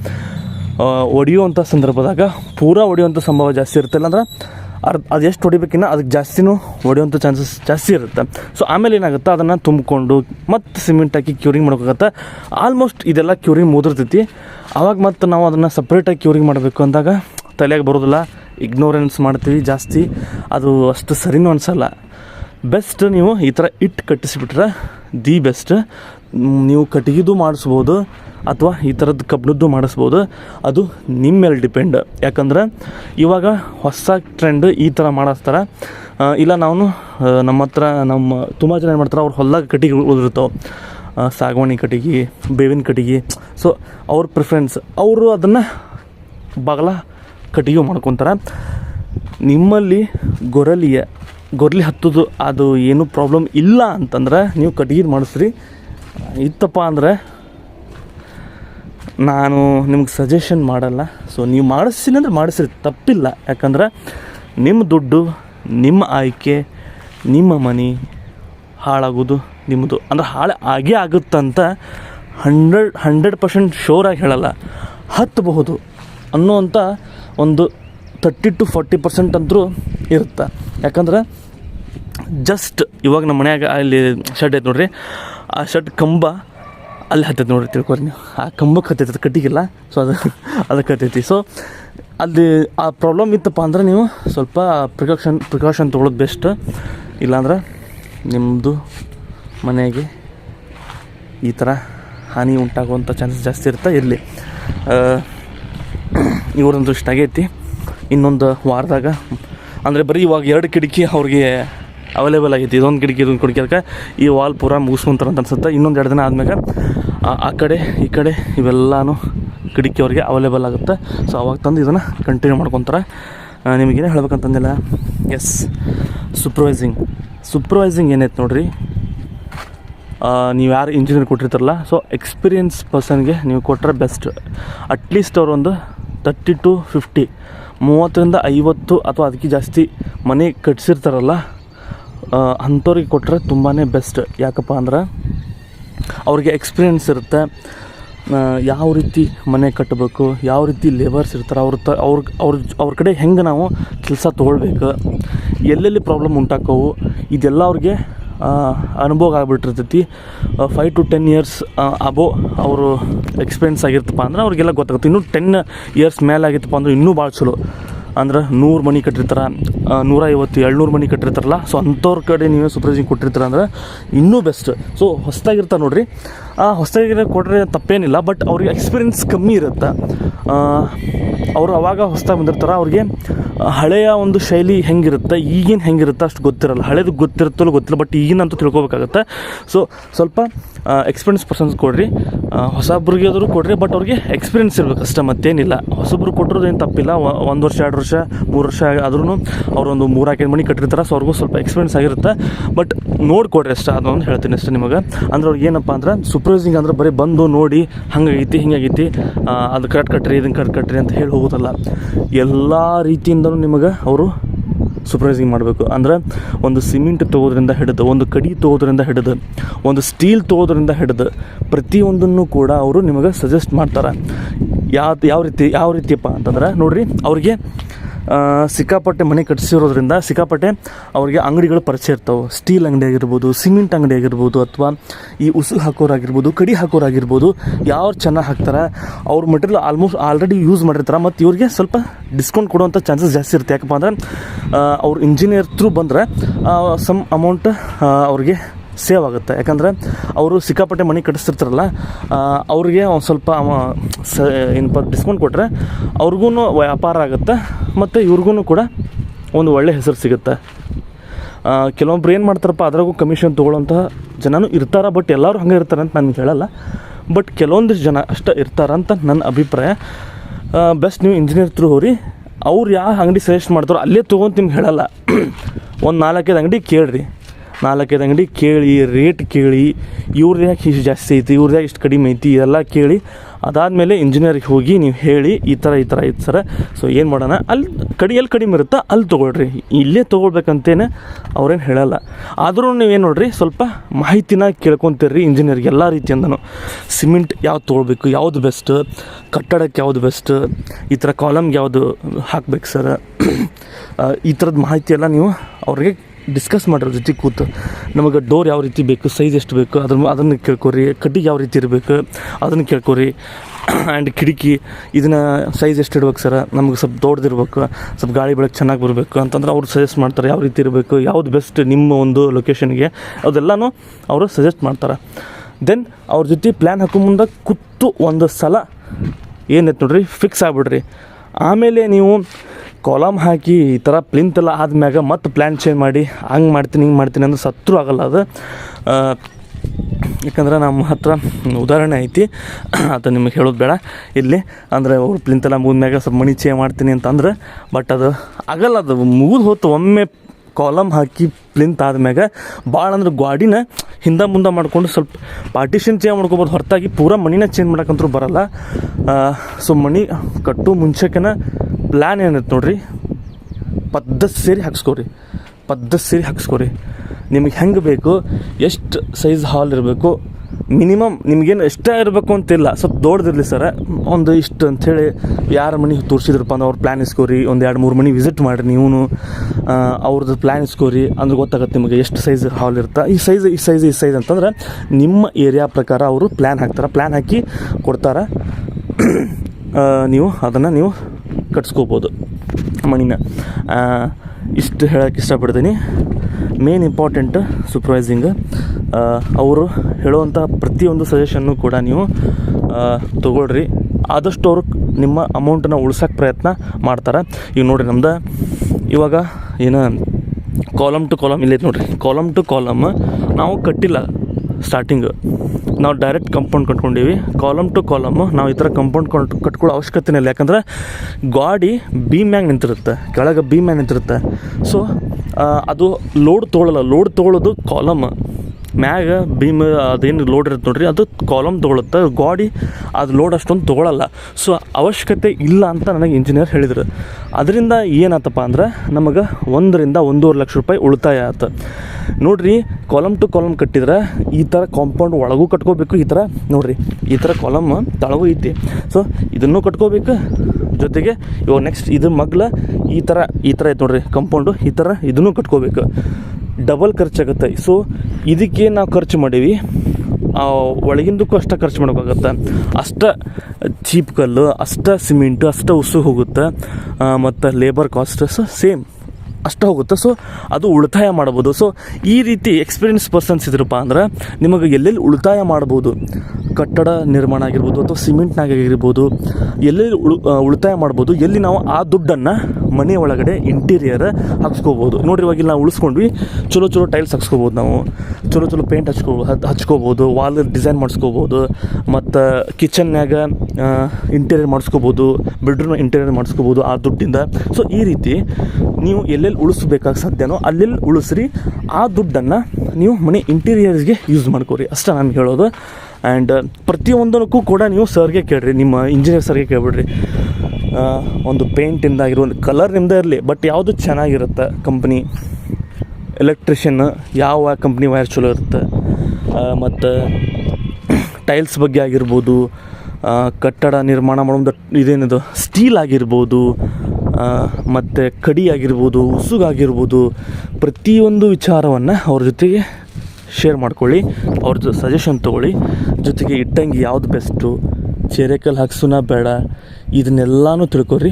ಒಡೆಯುವಂಥ ಸಂದರ್ಭದಾಗ ಪೂರಾ ಹೊಡೆಯುವಂಥ ಸಂಭವ ಜಾಸ್ತಿ ಇರುತ್ತೆ. ಇಲ್ಲಾಂದ್ರೆ ಅರ್ಧ ಅದು ಎಷ್ಟು ಹೊಡಿಬೇಕಿನ್ನ ಅದಕ್ಕೆ ಜಾಸ್ತಿನೂ ಹೊಡೆಯುವಂಥ ಚಾನ್ಸಸ್ ಜಾಸ್ತಿ ಇರುತ್ತೆ. ಸೊ ಆಮೇಲೆ ಏನಾಗುತ್ತೆ? ಅದನ್ನು ತುಂಬಿಕೊಂಡು ಮತ್ತು ಸಿಮೆಂಟ್ ಹಾಕಿ ಕ್ಯೂರಿಂಗ್ ಮಾಡೋಕ್ಕಾಗತ್ತೆ. ಆಲ್ಮೋಸ್ಟ್ ಇದೆಲ್ಲ ಕ್ಯೂರಿಂಗ್ ಮುದಿರ್ತೈತಿ ಆವಾಗ ಮತ್ತು ನಾವು ಅದನ್ನು ಸಪ್ರೇಟಾಗಿ ಕ್ಯೂರಿಂಗ್ ಮಾಡಬೇಕು ಅಂದಾಗ ತಲೆಯಾಗಿ ಬರೋದಿಲ್ಲ. ಇಗ್ನೋರೆನ್ಸ್ ಮಾಡ್ತೀವಿ ಜಾಸ್ತಿ. ಅದು ಅಷ್ಟು ಸರಿನೂ ಅನಿಸಲ್ಲ. ಬೆಸ್ಟ್ ನೀವು ಈ ಥರ ಇಟ್ಟು ಕಟ್ಟಿಸಿಬಿಟ್ರೆ ದಿ ಬೆಸ್ಟ್. ನೀವು ಕಟ್ಟಿಗೆದು ಮಾಡಿಸ್ಬೋದು ಅಥವಾ ಈ ಥರದ್ದು ಕಬ್ಬಿಣದ್ದು ಮಾಡಿಸ್ಬೋದು. ಅದು ನಿಮ್ಮ ಮೇಲೆ ಡಿಪೆಂಡ್. ಯಾಕಂದ್ರೆ ಇವಾಗ ಹೊಸ ಟ್ರೆಂಡ್ ಈ ಥರ ಮಾಡಿಸ್ತಾರೆ. ಇಲ್ಲ ನಾವು ನಮ್ಮ ಹತ್ರ, ನಮ್ಮ ತುಂಬ ಜನ ಏನು ಮಾಡ್ತಾರೆ, ಅವ್ರು ಹೊಲ್ದಾಗ ಕಟ್ಟಿಗೆ ಉಳಿದಿರ್ತಾವೆ. ಸಾಗವಾಣಿ ಕಟ್ಟಿಗೆ, ಬೇವಿನ ಕಟ್ಟಿಗೆ. ಸೊ ಅವ್ರ ಪ್ರಿಫರೆನ್ಸ್ ಅವರು ಅದನ್ನು ಬಾಗಲ ಕಟ್ಟಿಗೆ ಮಾಡ್ಕೊತಾರೆ. ನಿಮ್ಮಲ್ಲಿ ಗೊರಲಿಯ, ಗೊರಲಿ ಹತ್ತೋದು ಅದು ಏನು ಪ್ರಾಬ್ಲಮ್ ಇಲ್ಲ ಅಂತಂದ್ರೆ ನೀವು ಕಟ್ಟಿಗೆ ಮಾಡಿಸ್ರಿ. ಇತ್ತಪ್ಪ ಅಂದ್ರೆ ನಾನು ನಿಮ್ಗೆ ಸಜೆಷನ್ ಮಾಡಲ್ಲ. ಸೊ ನೀವು ಮಾಡಿಸ್ತೀನಿ ಅಂದ್ರೆ ಮಾಡಿಸ್ರಿ, ತಪ್ಪಿಲ್ಲ. ಯಾಕಂದ್ರೆ ನಿಮ್ಮ ದುಡ್ಡು, ನಿಮ್ಮ ಆಯ್ಕೆ, ನಿಮ್ಮ ಮನಿ ಹಾಳಾಗೋದು ನಿಮ್ಮದು. ಅಂದ್ರೆ ಹಾಳು ಆಗೇ ಆಗುತ್ತಂತ ಹಂಡ್ರೆಡ್ ಹಂಡ್ರೆಡ್ ಪರ್ಸೆಂಟ್ ಶೋರಾಗಿ ಹೇಳಲ್ಲ. ಹತ್ತಬಹುದು ಅನ್ನೋವಂಥ ಒಂದು ತರ್ಟಿ ಟು ಫಾರ್ಟಿ ಪರ್ಸೆಂಟ್ ಅಂತೂ ಇರುತ್ತೆ. ಯಾಕಂದ್ರೆ ಜಸ್ಟ್ ಇವಾಗ ನಮ್ಮ ಮನ್ಯಾಗ ಅಲ್ಲಿ ಶೆಡ್ ಐತೆ ನೋಡ್ರಿ, ಆ ಶರ್ಟ್ ಕಂಬ ಅಲ್ಲಿ ಹತ್ತೈತೆ ನೋಡ್ರಿ ತಿಳ್ಕೊರಿ ನೀವು. ಆ ಕಂಬಕ್ಕೆ ಹತ್ತೈತೆ, ಅದು ಕಟ್ಟಿಗಿಲ್ಲ. ಸೊ ಅದು ಅದಕ್ಕೆ ಹತ್ತೈತಿ. ಸೊ ಅಲ್ಲಿ ಆ ಪ್ರಾಬ್ಲಮ್ ಇತ್ತಪ್ಪ ಅಂದ್ರೆ ನೀವು ಸ್ವಲ್ಪ ಪ್ರಿಕಾಷನ್ ಪ್ರಿಕಾಷನ್ ತೊಗೊಳೋದು ಬೆಸ್ಟ್ ಇಲ್ಲಾಂದ್ರೆ ನಿಮ್ಮದು ಮನೆಗೆ ಈ ಥರ ಹಾನಿ ಉಂಟಾಗುವಂಥ ಚಾನ್ಸಸ್ ಜಾಸ್ತಿ ಇರುತ್ತೆ. ಇರಲಿ. ಇವ್ರೊಂದು ಇಷ್ಟ ಇನ್ನೊಂದು ವಾರದಾಗ. ಅಂದರೆ ಬರೀ ಇವಾಗ ಎರಡು ಕಿಟಕಿ ಅವ್ರಿಗೆ ಅವೈಲೇಬಲ್ ಆಗೈತಿ. ಇದೊಂದು ಕಿಟಕಿ ಇದೊಂದು ಕಿಟಕಿ ಅದಕ್ಕೆ ಈ ವಾಲ್ ಪೂರ ಮುಗಿಸ್ಕೊಂತಾರೆ ಅಂತ ಅನ್ಸುತ್ತೆ. ಇನ್ನೊಂದು ಎರಡು ದಿನ ಆದ್ಮೇಲೆ ಆ- ಕಡೆ, ಈ ಕಡೆ ಇವೆಲ್ಲನೂ ಕಿಟಕಿ ಅವ್ರಿಗೆ ಅವೈಲೇಬಲ್ ಆಗುತ್ತೆ. ಸೊ ಅವಾಗ ತಂದು ಇದನ್ನು ಕಂಟಿನ್ಯೂ ಮಾಡ್ಕೊತಾರೆ. ನಿಮಗೇನು ಹೇಳ್ಬೇಕಂತಂದಿಲ್ಲ? ಎಸ್ ಸೂಪರ್ವೈಸಿಂಗ್ ಸೂಪರ್ವೈಸಿಂಗ್ ಏನೈತೆ ನೋಡ್ರಿ? ನೀವು ಯಾರು ಇಂಜಿನಿಯರ್ ಕೊಟ್ಟಿರ್ತಾರಲ್ಲ ಸೊ ಎಕ್ಸ್ಪೀರಿಯನ್ಸ್ ಪರ್ಸನ್ಗೆ ನೀವು ಕೊಟ್ಟರೆ ಬೆಸ್ಟ್ ಅಟ್ಲೀಸ್ಟ್ ಅವರೊಂದು ತರ್ಟಿ ಟು ಫಿಫ್ಟಿ ಮೂವತ್ತರಿಂದ ಐವತ್ತು ಅಥವಾ ಅದಕ್ಕೆ ಜಾಸ್ತಿ ಮನೆ ಕಟ್ಸಿರ್ತಾರಲ್ಲ ಅಂಥವ್ರಿಗೆ ಕೊಟ್ಟರೆ ತುಂಬಾ ಬೆಸ್ಟ್ ಯಾಕಪ್ಪ ಅಂದ್ರೆ ಅವ್ರಿಗೆ ಎಕ್ಸ್ಪೀರಿಯನ್ಸ್ ಇರುತ್ತೆ. ಯಾವ ರೀತಿ ಮನೆ ಕಟ್ಟಬೇಕು ಯಾವ ರೀತಿ ಲೇಬರ್ಸ್ ಇರ್ತಾರೆ, ಅವ್ರ ತ, ಅವ್ರ ಅವ್ರ ಅವ್ರ ಕಡೆ ಹೆಂಗೆ ನಾವು ಕೆಲಸ ತೊಗೊಳ್ಬೇಕು, ಎಲ್ಲೆಲ್ಲಿ ಪ್ರಾಬ್ಲಮ್ ಉಂಟಾಕವು, ಇದೆಲ್ಲ ಅವ್ರಿಗೆ ಅನುಭವ ಆಗ್ಬಿಟ್ಟಿರ್ತೈತಿ. ಫೈವ್ ಟು ಟೆನ್ ಇಯರ್ಸ್ ಅಬೋ ಅವರು ಎಕ್ಸ್ಪೀರಿಯನ್ಸ್ ಆಗಿರ್ತಪ್ಪ ಅಂದ್ರೆ ಅವ್ರಿಗೆಲ್ಲ ಗೊತ್ತಾಗುತ್ತೆ. ಇನ್ನೂ ಟೆನ್ ಇಯರ್ಸ್ ಮೇಲೆ ಆಗಿತ್ತಪ್ಪ ಅಂದ್ರೆ ಇನ್ನೂ ಭಾಳ ಚಲೋ. ಅಂದ್ರೆ ನೂರು ಮನೆ ಕಟ್ಟಿರ್ತಾರೆ ನೂರ ಐವತ್ತು ಏಳ್ನೂರು ಮನೆ ಕಟ್ಟಿರ್ತಾರಲ್ಲ ಸೊ ಅಂಥವ್ರ ಕಡೆ ನೀವೇ ಸೂಪರ್ವೈಸಿಂಗ್ ಕೊಟ್ಟಿರ್ತೀರ ಅಂದ್ರೆ ಇನ್ನೂ ಬೆಸ್ಟ್ ಸೊ ಹೊಸ್ದಾಗಿರ್ತಾರೆ ನೋಡ್ರಿ. ಆ ಹೊಸ್ದಾಗಿರೋ ಕೊಟ್ಟರೆ ತಪ್ಪೇನಿಲ್ಲ ಬಟ್ ಅವ್ರಿಗೆ ಎಕ್ಸ್ಪೀರಿಯನ್ಸ್ ಕಮ್ಮಿ ಇರುತ್ತೆ. ಅವರು ಅವಾಗ ಹೊಸ್ದಾಗಿ ಬಂದಿರ್ತಾರೆ, ಅವ್ರಿಗೆ ಹಳೆಯ ಒಂದು ಶೈಲಿ ಹೆಂಗಿರುತ್ತೆ, ಈಗಿನ ಹೆಂಗಿರುತ್ತೆ ಅಷ್ಟು ಗೊತ್ತಿರಲ್ಲ. ಹಳೇದು ಗೊತ್ತಿರುತ್ತಲ್ಲ ಗೊತ್ತಿಲ್ಲ ಬಟ್ ಈಗಿನಂತೂ ತಿಳ್ಕೊಬೇಕಾಗತ್ತೆ. ಸೊ ಸ್ವಲ್ಪ ಎಕ್ಸ್ಪೀರಿಯನ್ಸ್ ಪರ್ಸನ್ಸ್ ಕೊಡ್ರಿ. ಹೊಸಬ್ರಿಗೆ ಆದರೂ ಕೊಡ್ರಿ ಬಟ್ ಅವ್ರಿಗೆ ಎಕ್ಸ್ಪೀರಿಯನ್ಸ್ ಇರಬೇಕು ಅಷ್ಟೇ, ಮತ್ತೇನಿಲ್ಲ. ಹೊಸಬ್ರು ಕೊಟ್ಟರು ಏನು ತಪ್ಪಿಲ್ಲ. ಒಂದು ವರ್ಷ, ಎರಡು ವರ್ಷ, ಮೂರು ವರ್ಷ ಆದ್ರೂ ಅವರೊಂದು ಮೂರಾಕೈದು ಮನೆ ಕಟ್ಟಿರ್ತಾರೆ ಸೊ ಅವ್ರಿಗೂ ಸ್ವಲ್ಪ ಎಕ್ಸ್ಪೀರಿಯನ್ಸ್ ಆಗಿರುತ್ತೆ. ಬಟ್ ನೋಡಿ ಕೊಡ್ರಿ ಅಷ್ಟೇ ಅದೊಂದು ಹೇಳ್ತೀನಿ ಅಷ್ಟೇ ನಿಮಗೆ. ಅಂದ್ರೆ ಅವ್ರಿಗೆ ಏನಪ್ಪ ಅಂದ್ರೆ ಸೂಪರ್ವೈಸಿಂಗ್ ಅಂದ್ರೆ ಬರೀ ಬಂದು ನೋಡಿ ಹಂಗಾಗೈತಿ ಹಿಂಗಾಗೈತಿ ಅದು ಕಟ್ ಕಟ್ರಿ ಇದನ್ನು ಕಟ್ ಕಟ್ರಿ ಅಂತ ಹೇಳಿ ಹೋಗೋದಲ್ಲ. ಎಲ್ಲ ರೀತಿಯಿಂದಲೂ ನಿಮಗೆ ಅವರು ಸೂಪರ್ವೈಸಿಂಗ್ ಮಾಡಬೇಕು. ಅಂದ್ರೆ ಒಂದು ಸಿಮೆಂಟ್ ತೊಗೋದ್ರಿಂದ ಹಿಡಿದು, ಒಂದು ಕಡಿ ತೊಗೋದ್ರಿಂದ ಹಿಡಿದು, ಒಂದು ಸ್ಟೀಲ್ ತೊಗೋದ್ರಿಂದ ಹಿಡಿದು ಪ್ರತಿಯೊಂದನ್ನು ಕೂಡ ಅವರು ನಿಮಗೆ ಸಜೆಸ್ಟ್ ಮಾಡ್ತಾರೆ. ಯಾವ ಯಾವ ರೀತಿ, ಯಾವ ರೀತಿಯಪ್ಪ ಅಂತಂದ್ರೆ ನೋಡಿರಿ, ಅವ್ರಿಗೆ ಸಿಕ್ಕಾಪಟ್ಟೆ ಮನೆ ಕಟ್ಟಿಸಿರೋದ್ರಿಂದ ಸಿಕ್ಕಾಪಟ್ಟೆ ಅವರಿಗೆ ಅಂಗಡಿಗಳು ಪರಿಚಯ ಇರ್ತಾವೆ. ಸ್ಟೀಲ್ ಅಂಗಡಿ ಆಗಿರ್ಬೋದು, ಸಿಮೆಂಟ್ ಅಂಗಡಿ ಆಗಿರ್ಬೋದು ಅಥವಾ ಈ ಉಸು ಹಾಕೋರಾಗಿರ್ಬೋದು, ಕಡಿ ಹಾಕೋರಾಗಿರ್ಬೋದು ಯಾವ ಚೆನ್ನಾಗಿ ಹಾಕ್ತಾರೆ, ಅವ್ರ ಮಟೀರಿಯಲ್ ಆಲ್ಮೋಸ್ಟ್ ಆಲ್ರೆಡಿ ಯೂಸ್ ಮಾಡಿರ್ತಾರೆ, ಮತ್ತು ಇವ್ರಿಗೆ ಸ್ವಲ್ಪ ಡಿಸ್ಕೌಂಟ್ ಕೊಡುವಂಥ ಚಾನ್ಸಸ್ ಜಾಸ್ತಿ ಇರುತ್ತೆ. ಯಾಕಪ್ಪ ಅಂದ್ರೆ ಅವ್ರ ಇಂಜಿನಿಯರ್ ಥ್ರೂ ಬಂದರೆ ಸಮ್ ಅಮೌಂಟ್ ಅವ್ರಿಗೆ ಸೇವ್ ಆಗುತ್ತೆ. ಯಾಕಂದರೆ ಅವರು ಸಿಕ್ಕಾಪಟ್ಟೆ ಮನೆ ಕಟ್ಟಿಸ್ತಿರ್ತಾರಲ್ಲ ಅವ್ರಿಗೆ ಒಂದು ಸ್ವಲ್ಪ ಸ, ಏನಪ್ಪ ಡಿಸ್ಕೌಂಟ್ ಕೊಟ್ಟರೆ ಅವ್ರಿಗೂ ವ್ಯಾಪಾರ ಆಗುತ್ತೆ ಮತ್ತು ಇವ್ರಿಗೂ ಕೂಡ ಒಂದು ಒಳ್ಳೆ ಹೆಸರು ಸಿಗುತ್ತೆ. ಕೆಲವೊಬ್ರು ಏನು ಮಾಡ್ತಾರಪ್ಪ, ಅದ್ರಾಗೂ ಕಮಿಷನ್ ತೊಗೊಳ್ಳೋಂತಹ ಜನನೂ ಇರ್ತಾರೆ ಬಟ್ ಎಲ್ಲರೂ ಹಂಗೆ ಇರ್ತಾರೆ ಅಂತ ನಾನು ಹೇಳಲ್ಲ. ಬಟ್ ಕೆಲವೊಂದಿಷ್ಟು ಜನ ಅಷ್ಟೇ ಇರ್ತಾರಂತ ನನ್ನ ಅಭಿಪ್ರಾಯ. ಬೆಸ್ಟ್ ನೀವು ಇಂಜಿನಿಯರ್ ತ್ರೂ ಹೋರಿ. ಅವ್ರು ಯಾವ ಅಂಗಡಿ ಸಜೆಸ್ಟ್ ಮಾಡ್ತಾರೋ ಅಲ್ಲೇ ತೊಗೊಂತ ನಿಮ್ಗೆ ಹೇಳಲ್ಲ. ಒಂದು ನಾಲ್ಕೈದು ಅಂಗಡಿ ಕೇಳಿರಿ. ನಾಲ್ಕೈದು ಅಂಗಡಿ ಕೇಳಿ ರೇಟ್ ಕೇಳಿ ಇವ್ರದ್ದು ಯಾಕೆ ಇಷ್ಟು ಜಾಸ್ತಿ ಐತಿ ಇವ್ರದ್ದು ಯಾಕೆ ಇಷ್ಟು ಕಡಿಮೆ ಐತಿ, ಇದೆಲ್ಲ ಕೇಳಿ, ಅದಾದಮೇಲೆ ಇಂಜಿನಿಯರಿಗೆ ಹೋಗಿ ನೀವು ಹೇಳಿ, ಈ ಥರ ಈ ಥರ ಐತೆ ಸರ. ಸೊ ಏನು ಮಾಡೋಣ ಅಲ್ಲಿ ಕಡಿ ಎಲ್ಲಿ ಕಡಿಮೆ ಇರುತ್ತೋ ಅಲ್ಲಿ ತೊಗೊಳ್ರಿ. ಇಲ್ಲೇ ತೊಗೊಳ್ಬೇಕಂತೇನೆ ಅವ್ರೇನು ಹೇಳಲ್ಲ. ಆದರೂ ನೀವೇನು ನೋಡ್ರಿ, ಸ್ವಲ್ಪ ಮಾಹಿತಿನ ಕೇಳ್ಕೊತೀರಿ ಇಂಜಿನಿಯರ್ಗೆ ಎಲ್ಲ ರೀತಿಯಿಂದನೂ. ಸಿಮೆಂಟ್ ಯಾವ್ದು ತೊಗೊಳ್ಬೇಕು, ಯಾವ್ದು ಬೆಸ್ಟ್ ಕಟ್ಟಡಕ್ಕೆ ಯಾವ್ದು ಬೆಸ್ಟ್ ಈ ಥರ ಕಾಲಮ್ಗೆ ಯಾವುದು ಹಾಕ್ಬೇಕು ಸರ್. ಈ ಥರದ ಮಾಹಿತಿ ಎಲ್ಲ ನೀವು ಅವ್ರಿಗೆ ಡಿಸ್ಕಸ್ ಮಾಡಿರೋ ಜೊತೆ ಕೂತು, ನಮಗೆ ಡೋರ್ ಯಾವ ರೀತಿ ಬೇಕು ಸೈಜ್ ಎಷ್ಟು ಬೇಕು, ಅದ್ರ ಅದನ್ನು ಕೇಳ್ಕೊರಿ, ಕಟ್ಟಿಗೆ ಯಾವ ರೀತಿ ಇರಬೇಕು, ಅದನ್ನು ಕೇಳ್ಕೊರಿ ಆ್ಯಂಡ್ ಕಿಟಕಿ, ಇದನ್ನು ಸೈಜ್ ಎಷ್ಟು ಇಡ್ಬೇಕು ಸರ್ ನಮ್ಗೆ ಸ್ವಲ್ಪ ದೊಡ್ಡದಿರ್ಬೇಕು ಸ್ವಲ್ಪ ಗಾಳಿ ಬೆಳಕು ಚೆನ್ನಾಗಿ ಬರಬೇಕು, ಅಂತಂದ್ರೆ ಅವ್ರು ಸಜೆಸ್ಟ್ ಮಾಡ್ತಾರೆ ಯಾವ ರೀತಿ ಇರಬೇಕು, ಯಾವ್ದು ಬೆಸ್ಟ್ ನಿಮ್ಮ ಒಂದು ಲೊಕೇಶನ್ಗೆ ಅದೆಲ್ಲನೂ ಅವರು ಸಜೆಸ್ಟ್ ಮಾಡ್ತಾರೆ. ದೆನ್ ಅವ್ರ ಜೊತೆ ಪ್ಲ್ಯಾನ್ ಹಾಕೋ ಮುಂದೆ ಕೂತು ಒಂದು ಸಲ ಏನೈತೆ ನೋಡ್ರಿ ಫಿಕ್ಸ್ ಆಗ್ಬಿಡ್ರಿ. ಆಮೇಲೆ ನೀವು ಕಾಲಮ್ ಹಾಕಿ ಈ ಥರ ಪ್ಲಿಂತ್ ಎಲ್ಲ ಆದ್ಮ್ಯಾಗ ಮತ್ತೆ ಪ್ಲ್ಯಾನ್ ಚೇಂಜ್ ಮಾಡಿ, ಹಂಗೆ ಮಾಡ್ತೀನಿ, ಹಿಂಗೆ ಮಾಡ್ತೀನಿ ಅಂದ್ರೆ ಸತ್ರು ಆಗಲ್ಲ ಅದು. ಯಾಕಂದ್ರೆ ನಮ್ಮ ಹತ್ರ ಉದಾಹರಣೆ ಐತಿ. ಅದು ನಿಮಗೆ ಹೇಳೋದು ಬೇಡ. ಇಲ್ಲಿ, ಅಂದರೆ ಅವ್ರು ಪ್ಲಿಂತೆಲ್ಲ ಮುಗಿದ್ಮ್ಯಾಗ ಸ್ವಲ್ಪ ಮಣಿ ಚೇಂಜ್ ಮಾಡ್ತೀನಿ ಅಂತಂದ್ರೆ ಬಟ್ ಅದು ಆಗಲ್ಲ, ಅದು ಮುಗಿದು ಹೊತ್ತು ಒಮ್ಮೆ ಕಾಲಮ್ ಹಾಕಿ ಪ್ಲಿಂತ್ ಆದ್ಮ್ಯಾಗ ಭಾಳ ಅಂದ್ರೆ ಗಾಡಿನ ಹಿಂದೆ ಮುಂದೆ ಮಾಡ್ಕೊಂಡು ಸ್ವಲ್ಪ ಪಾರ್ಟಿಷನ್ ಚೇಂಜ್ ಮಾಡ್ಕೊಬೋದು. ಹೊರತಾಗಿ ಪೂರ ಮಣಿನ ಚೇಂಜ್ ಮಾಡೋಕ್ಕಂತೂ ಬರಲ್ಲ. ಸೊ ಮಣಿ ಕಟ್ಟು ಮುಂಚೆಕಿನ ಪ್ಲ್ಯಾನ್ ಏನೈತೆ ನೋಡ್ರಿ? ಪದ್ಧತಿ ಸೇರಿ ಹಾಕ್ಸ್ಕೊರಿ. ಪದ್ಧತಿ ಸೇರಿ ಹಾಕ್ಸ್ಕೊರಿ. ನಿಮಗೆ ಹೆಂಗೆ ಬೇಕು? ಎಷ್ಟು ಸೈಜ್ ಹಾಲ್ ಇರಬೇಕು? ಮಿನಿಮಮ್ ನಿಮ್ಗೇನು ಎಷ್ಟೇ ಇರಬೇಕು ಅಂತಿಲ್ಲ. ಸ್ವಲ್ಪ ದೊಡ್ಡದಿರಲಿ ಸರ್. ಒಂದು ಇಷ್ಟು ಅಂಥೇಳಿ ಯಾರ ಮನೆ ತೋರಿಸಿದ್ರಪ್ಪ ಅಂದ್ರೆ ಅವ್ರ ಪ್ಲ್ಯಾನ್ ಇಸ್ಕೋರಿ. ಒಂದು ಎರಡು ಮೂರು ಮನೆ ವಿಸಿಟ್ ಮಾಡಿರಿ ನೀವು ಅವ್ರದ್ದು ಪ್ಲ್ಯಾನ್ ಇಸ್ಕೋರಿ. ಅಂದ್ರೆ ಗೊತ್ತಾಗುತ್ತೆ ನಿಮಗೆ ಎಷ್ಟು ಸೈಜ್ ಹಾಲ್ ಇರುತ್ತೆ. ಈ ಸೈಜ್ ಈ ಸೈಜ್ ಈ ಸೈಜ್ ಅಂತಂದ್ರೆ ನಿಮ್ಮ ಏರಿಯಾ ಪ್ರಕಾರ ಅವರು ಪ್ಲ್ಯಾನ್ ಹಾಕ್ತಾರೆ. ಪ್ಲ್ಯಾನ್ ಹಾಕಿ ಕೊಡ್ತಾರೆ. ನೀವು ಅದನ್ನು ನೀವು ಕಟ್ಸ್ಕೋಬೋದು ಮಣಿನ ಇಷ್ಟು ಹೇಳೋಕ್ಕೆ ಇಷ್ಟಪಡ್ತೀನಿ. ಮೇನ್ ಇಂಪಾರ್ಟೆಂಟ್ ಸೂಪರ್ವೈಸಿಂಗ್ ಅವರು ಹೇಳುವಂಥ ಪ್ರತಿಯೊಂದು ಸಜೆಷನ್ನು ಕೂಡ ನೀವು ತೊಗೊಳ್ರಿ. ಆದಷ್ಟು ಅವರು ನಿಮ್ಮ ಅಮೌಂಟನ್ನು ಉಳ್ಸೋಕ್ಕೆ ಪ್ರಯತ್ನ ಮಾಡ್ತಾರೆ. ಈಗ ನೋಡಿರಿ ನಮ್ದು ಇವಾಗ ಏನು ಕಾಲಮ್ ಟು ಕಾಲಮ್ ಇಲ್ಲೈತೆ ನೋಡಿರಿ. ಕಾಲಮ್ ಟು ಕಾಲಮ್ ನಾವು ಕಟ್ಟಿಲ್ಲ ಸ್ಟಾರ್ಟಿಂಗ್ ನಾವು ಡೈರೆಕ್ಟ್ ಕಂಪೌಂಡ್ ಕಟ್ಕೊಂಡೀವಿ. ಕಾಲಮ್ ಟು ಕಾಲಮ್ ನಾವು ಈ ಥರ ಕಂಪೌಂಡ್ ಕೊಂಡು ಕಟ್ಕೊಳ್ಳೋ ಅವಶ್ಯಕತೆ ಇಲ್ಲ. ಯಾಕಂದ್ರೆ ಗಾಡಿ ಬೀಮ್ಯಾಗ ಮ್ಯಾಗ ನಿಂತಿರುತ್ತೆ. ಕೆಳಗೆ ಬೀಮ್ಯಾಗ ಮ್ಯಾಗ ನಿಂತಿರುತ್ತೆ. ಸೊ ಅದು ಲೋಡ್ ತೊಗೊಳಲ್ಲ. ಲೋಡ್ ತೊಗೊಳೋದು ಕಾಲಮ್ ಮ್ಯಾಗ ಭೀಮ್ ಅದೇನು ಲೋಡ್ ಇರುತ್ತೆ ನೋಡ್ರಿ, ಅದು ಕಾಲಮ್ ತೊಗೊಳುತ್ತೆ. ಗಾಡಿ ಅದು ಲೋಡ್ ಅಷ್ಟೊಂದು ತೊಗೊಳಲ್ಲ. ಸೊ ಅವಶ್ಯಕತೆ ಇಲ್ಲ ಅಂತ ನನಗೆ ಇಂಜಿನಿಯರ್ ಹೇಳಿದರು. ಅದರಿಂದ ಏನಾತಪ್ಪ ಅಂದ್ರೆ, ನಮಗೆ ಒಂದರಿಂದ ಒಂದೂವರೆ ಲಕ್ಷ ರೂಪಾಯಿ ಉಳಿತಾಯ ಆಯ್ತು ನೋಡ್ರಿ ಕಾಲಮ್ ಟು ಕಾಲಮ್ ಕಟ್ಟಿದ್ರೆ ಈ ಥರ ಕಾಂಪೌಂಡ್ ಒಳಗೂ ಕಟ್ಕೋಬೇಕು, ಈ ಥರ ನೋಡ್ರಿ, ಈ ಥರ ಕಾಲಮ್ ತಳಗೂ ಐತಿ. ಸೊ ಇದನ್ನು ಕಟ್ಕೋಬೇಕು ಜೊತೆಗೆ ಇವಾಗ ನೆಕ್ಸ್ಟ್ ಇದು ಮಗ್ಲ, ಈ ಥರ ಈ ಥರ ಐತೆ ನೋಡ್ರಿ ಕಂಪೌಂಡು ಈ ಥರ ಇದನ್ನು ಕಟ್ಕೋಬೇಕು. ಡಬಲ್ ಖರ್ಚಾಗುತ್ತೆ ಸೊ ಇದಕ್ಕೆ ನಾವು ಖರ್ಚು ಮಾಡೀವಿ. ಒಳಗಿಂದಕ್ಕೂ ಅಷ್ಟು ಖರ್ಚು ಮಾಡೋಕ್ಕಾಗತ್ತೆ ಅಷ್ಟ ಚೀಪ್ ಕಲ್ಲು, ಅಷ್ಟ ಸಿಮೆಂಟು ಅಷ್ಟ ಉಸು ಹೋಗುತ್ತೆ. ಮತ್ತು ಲೇಬರ್ ಕಾಸ್ಟ್ ಸೇಮ್ ಅಷ್ಟು ಹೋಗುತ್ತೆ. ಸೊ ಅದು ಉಳಿತಾಯ ಮಾಡ್ಬೋದು. ಸೊ ಈ ರೀತಿ ಎಕ್ಸ್ಪೀರಿಯನ್ಸ್ ಪರ್ಸನ್ಸ್ ಇದ್ರಪ್ಪ ಅಂದ್ರೆ ನಿಮಗೆ ಎಲ್ಲೆಲ್ಲಿ ಉಳಿತಾಯ ಮಾಡ್ಬೋದು? ಕಟ್ಟಡ ನಿರ್ಮಾಣ ಆಗಿರ್ಬೋದು ಅಥವಾ ಸಿಮೆಂಟ್ನಾಗ ಆಗಿರ್ಬೋದು, ಎಲ್ಲೆಲ್ಲಿ ಉಳಿತಾಯ ಮಾಡ್ಬೋದು, ಎಲ್ಲಿ ನಾವು ಆ ದುಡ್ಡನ್ನು ಮನೆ ಒಳಗಡೆ ಇಂಟೀರಿಯರ್ ಹಾಕ್ಸ್ಕೋಬೋದು. ನೋಡ್ರಿ ಇವಾಗ ಇಲ್ಲಿ ನಾವು ಉಳಿಸ್ಕೊಂಡ್ವಿ. ಚಲೋ ಚಲೋ ಟೈಲ್ಸ್ ಹಾಕ್ಸ್ಕೋಬೋದು ನಾವು. ಚಲೋ ಚಲೋ ಪೇಂಟ್ ಹಚ್ಕೋ ಹಚ್- ಹಚ್ಕೋಬೋದು. ವಾಲ್ ಡಿಸೈನ್ ಮಾಡಿಸ್ಕೋಬೋದು. ಮತ್ತು ಕಿಚನ್ನಾಗ ಇಂಟೀರಿಯರ್ ಮಾಡಿಸ್ಕೋಬೋದು. ಬೆಡ್ರೂಮ್ ಇಂಟೀರಿಯರ್ ಮಾಡಿಸ್ಕೋಬೋದು ಆ ದುಡ್ಡಿಂದ. ಸೊ ಈ ರೀತಿ ನೀವು ಎಲ್ಲೆಲ್ಲಿ ಉಳಿಸ್ಬೇಕಾಗ ಸಾಧ್ಯನೋ ಅಲ್ಲೆಲ್ಲಿ ಉಳಿಸ್ರಿ. ಆ ದುಡ್ಡನ್ನು ನೀವು ಮನೆ ಇಂಟೀರಿಯರ್ಸ್ಗೆ ಯೂಸ್ ಮಾಡ್ಕೋರಿ. ಅಷ್ಟೇ ನಾನು ಹೇಳೋದು. ಆ್ಯಂಡ್ ಪ್ರತಿಯೊಂದಕ್ಕೂ ಕೂಡ ನೀವು ಸರ್ಗೆ ಕೇಳ್ರಿ. ನಿಮ್ಮ ಇಂಜಿನಿಯರ್ ಸರ್ಗೆ ಕೇಳ್ಬಿಡ್ರಿ. ಒಂದು ಪೇಂಟಿಂದ ಆಗಿರೋ ಒಂದು ಕಲರ್ ನಿಮ್ಮದೇ ಇರಲಿ ಬಟ್ ಯಾವುದು ಚೆನ್ನಾಗಿರುತ್ತೆ ಕಂಪ್ನಿ ಎಲೆಕ್ಟ್ರಿಷಿಯನ್ ಯಾವ ಕಂಪ್ನಿ ವೈರ್ ಚಲೋ ಇರುತ್ತೆ? ಮತ್ತು ಟೈಲ್ಸ್ ಬಗ್ಗೆ ಆಗಿರ್ಬೋದು ಕಟ್ಟಡ ನಿರ್ಮಾಣ ಮಾಡೋ ಇದೇನಿದು? ಸ್ಟೀಲ್ ಆಗಿರ್ಬೋದು ಮತ್ತು ಕಡಿ ಆಗಿರ್ಬೋದು, ಉಸುಗಾಗಿರ್ಬೋದು, ಪ್ರತಿಯೊಂದು ವಿಚಾರವನ್ನು ಅವ್ರ ಜೊತೆಗೆ ಶೇರ್ ಮಾಡ್ಕೊಳ್ಳಿ ಅವ್ರ ಜೊತೆ ಸಜೆಷನ್ ತೊಗೊಳ್ಳಿ. ಜೊತೆಗೆ ಇಟ್ಟಂಗಿ ಯಾವುದು ಬೆಸ್ಟು ಚೇರೆಕಲ್ಲಿ ಹಾಕ್ಸೋನ ಬೇಡ ಇದನ್ನೆಲ್ಲನೂ ತಿಳ್ಕೊರಿ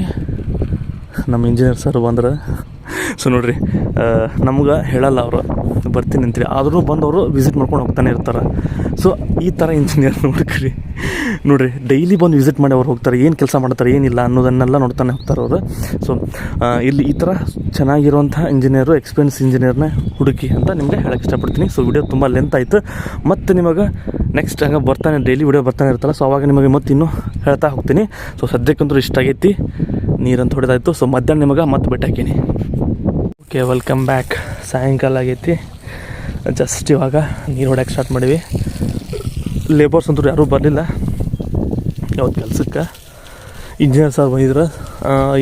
ನಮ್ಮ ಇಂಜಿನಿಯರ್ ಸರ್ ಬಂದ್ರೆ. ಸೊ ನೋಡಿರಿ ನಮ್ಗೆ ಹೇಳಲ್ಲ ಅವರು. ಬರ್ತೀನಿ ಅಂತೀರಿ. ಆದರೂ ಬಂದು ಅವರು ವಿಸಿಟ್ ಮಾಡ್ಕೊಂಡು ಹೋಗ್ತಾನೆ ಇರ್ತಾರೆ. ಸೊ ಈ ಥರ ಇಂಜಿನಿಯರ್ ನೋಡ್ಕ್ರಿ. ನೋಡಿರಿ ಡೈಲಿ ಬಂದು ವಿಸಿಟ್ ಮಾಡಿ ಅವ್ರು ಹೋಗ್ತಾರೆ. ಏನು ಕೆಲಸ ಮಾಡ್ತಾರೆ, ಏನಿಲ್ಲ ಅನ್ನೋದನ್ನೆಲ್ಲ ನೋಡ್ತಾನೆ ಹೋಗ್ತಾರೆ ಅವರು. ಸೊ ಇಲ್ಲಿ ಈ ಥರ ಚೆನ್ನಾಗಿರುವಂಥ ಇಂಜಿನಿಯರು ಎಕ್ಸ್ಪೀರಿಯನ್ಸ್ ಇಂಜಿನಿಯರ್ನ ಹುಡುಕಿ ಅಂತ ನಿಮಗೆ ಹೇಳಕ್ಕೆ ಇಷ್ಟಪಡ್ತೀನಿ. ಸೊ ವಿಡಿಯೋ ತುಂಬ ಲೆಂತ್ ಆಯಿತು. ಮತ್ತು ನಿಮಗೆ ನೆಕ್ಸ್ಟ್ ಹಂಗೆ ಬರ್ತಾನೆ ಡೈಲಿ ವಿಡಿಯೋ ಬರ್ತಾನೆ ಇರ್ತಲ್ಲ ಸೊ ಅವಾಗ ನಿಮಗೆ ಮತ್ತೆ ಇನ್ನೂ ಹೇಳ್ತಾ ಹೋಗ್ತೀನಿ. ಸೊ ಸದ್ಯಕ್ಕಂತೂ ಇಷ್ಟ ಆಗೈತಿ. ನೀರಂತ ಹೊಡೆದಾಯಿತು. ಸೊ ಮಧ್ಯಾಹ್ನ ನಿಮಗೆ ಮತ್ತೆ ಬಿಟ್ಟಾಕೀನಿ ಓಕೆ ವೆಲ್ಕಮ್ ಬ್ಯಾಕ್ ಸಾಯಂಕಾಲ ಆಗೈತಿ. ಜಸ್ಟ್ ಇವಾಗ ನೀರು ಹೊಡ್ಯಕ್ಕೆ ಸ್ಟಾರ್ಟ್ ಮಾಡೀವಿ. ಲೇಬರ್ಸ್ ಅಂತೂ ಯಾರೂ ಬರಲಿಲ್ಲ. ಯಾವತ್ತು ಕೆಲಸಕ್ಕೆ? ಇಂಜಿನಿಯರ್ ಸರ್ ಬಂದಿದ್ರು.